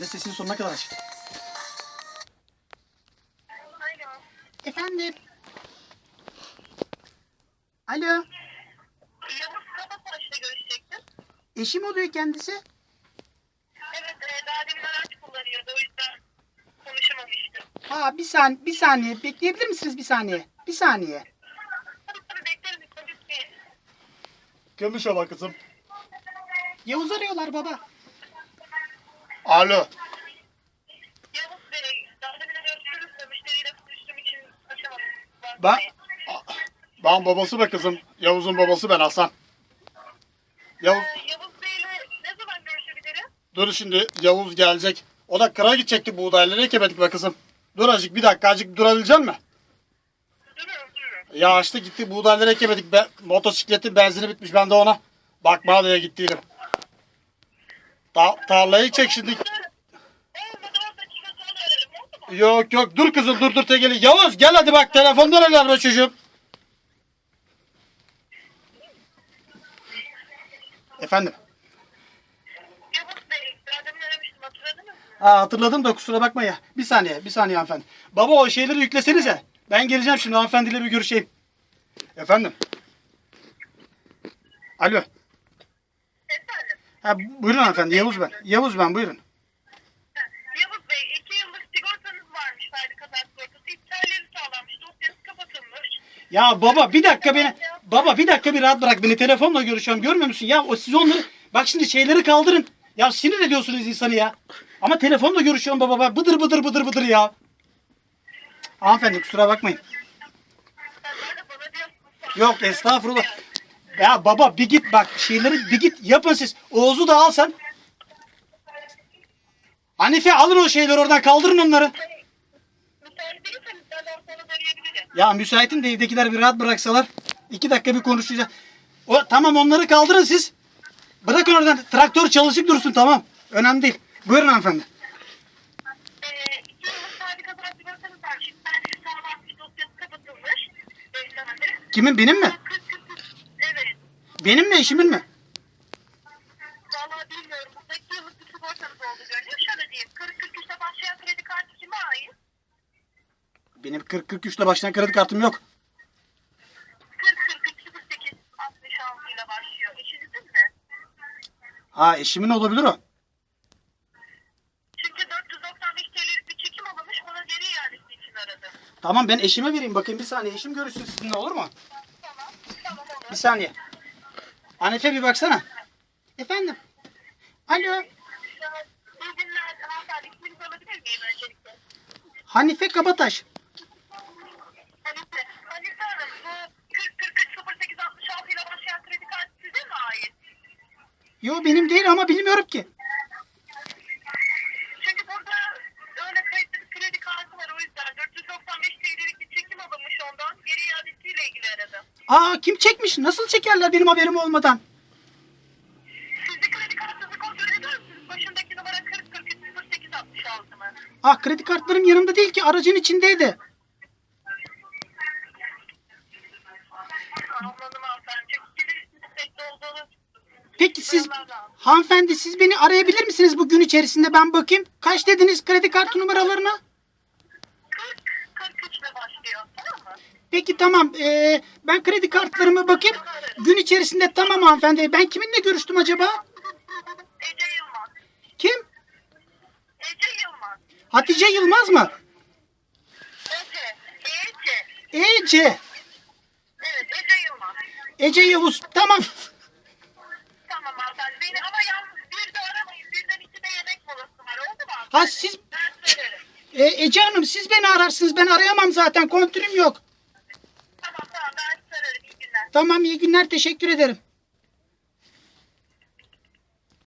de sesini sonuna kadar aç. Alo. Efendim. Alo. Yavuz Kabataş'la görüşecektim. Eşim oluyor kendisi. Evet, e, daha demin araç kullanıyordu. O yüzden konuşamamıştım. Aa bir saniye, bir saniye. Bekleyebilir misiniz bir saniye? Bir saniye. Tabii tabii bekleriz. Polis bey. Kimmiş o bak kızım? Yavuz arıyorlar baba. Alo. Yavuz Bey, daha demin görüşürüz de müşteriyle konuştuğum için açamadım. Ben, ben babası be kızım. Yavuz'un babası ben Hasan. Yavuz, Ee, Yavuz Bey'le ne zaman görüşebilirim? dur şimdi Yavuz gelecek. O da kıra gidecekti buğdayları ekemedik be kızım. Dur azıcık bir dakika azıcık durabilecek mi? Duruyorum, duruyorum. Ya açtı gitti buğdayları ekemedik. Be, motosikletin benzini bitmiş ben de ona bakmaya diye gittiydim. Ta, tarlayı çek şimdi. Olmadı 10 dakika sonra ararım. Oldu mu? Yok yok dur kızım dur dur tegeli. Yavuz gel hadi bak telefondan ararlar be çocuğum. Efendim. Aa hatırladım da kusura bakma ya. Bir saniye, bir saniye hanımefendi. Baba o şeyleri yüklesenize. Ben geleceğim şimdi hanımefendiyle bir görüşeyim. Efendim. Alo. Ha, buyurun hanımefendi. Yavuz ben. Yavuz ben buyurun. Yavuz Bey, 2 yıllık sigortanız varmış. Fabrika sigortası. İptalleri sağlanmış. Dosyanız kapatılmış. Ya baba bir dakika beni. Baba bir dakika bir rahat bırak beni. Telefonla görüşüyorum. Görmüyor musun? Ya o siz onları bak şimdi şeyleri kaldırın. Ya sinir ediyorsunuz insanı ya. Ama telefonla görüşüyorum baba. bak Bıdır bıdır bıdır bıdır ya. Hanımefendi kusura bakmayın. Bana. Yok estağfurullah. Ya baba bir git bak şeyleri bir git yapın siz. Oğuz'u da al sen. Hanife alın o şeyleri oradan kaldırın onları. Ya müsaitim de evdekiler bir rahat bıraksalar. iki dakika bir konuşacağız. O, tamam onları kaldırın siz. Bırakın oradan traktör çalışıp dursun tamam. Önemli değil. Buyurun hanımefendi. Kimin benim mi? Benim mi eşimin mi? Vallahi bilmiyorum. Burada iki yıllık bir sigortanız oldu görünüyor. Şöyle diyeyim. 40-43'te başlayan kredi kartı kime ait? Benim 40-43 ile başlayan kredi kartım yok. 40-43-08-66 ile başlıyor. Eşinizin mi? Ha eşimin olabilir o. Çünkü 495 TL'lik bir çekim alınmış. Ona geri iadesi için aradım. Tamam ben eşime vereyim bakayım bir saniye. Eşim görüşsün sizinle olur mu? Tamam. Tamam olur. Bir saniye. Hanife bir baksana. Efendim. Alo. Hanife Kabataş. Hanife. Hanife Hanım bu 40-43-08-66 ile başlayan kredi kartı size mi ait? Yo benim değil ama bilmiyorum ki. Çünkü burada öyle kayıtlı bir kredi kartı var o yüzden 495 TL'lik bir çekim alınmış ondan geri iadesiyle ilgili aradım. Aa kim çekmiş? Nasıl çekerler benim haberim olmadan? Siz de kredi kartınızı kontrol eder misiniz? Başındaki numara 40-43-08-66 mı? Ah kredi kartlarım yanımda değil ki aracın içindeydi. Anladım hanımefendi. Çünkü gelir istekli olduğunu Peki siz lazım. hanımefendi siz beni arayabilir misiniz bu gün içerisinde ben bakayım. Kaç dediniz kredi kartı numaralarına? 40-43 ile başlıyor tamam mı? Peki tamam ee, ben kredi kartlarıma bakayım. Gün içerisinde tamam hanımefendi. Ben kiminle görüştüm acaba? Ece Yılmaz. Kim? Ece Yılmaz. Hatice Yılmaz mı? Ece. Ece. Ece. Evet Ece Yılmaz. Ece Yavuz. Tamam. Tamam hanımefendi. Beni ama yalnız bir de aramayın. Birden iki de yemek molası var. Oldu mu hanımefendi? Ha siz Ben söylerim. e, Ece Hanım siz beni ararsınız. Ben arayamam zaten. Kontürüm yok. Tamam tamam ben söylerim. İyi günler. Tamam iyi günler. Teşekkür ederim.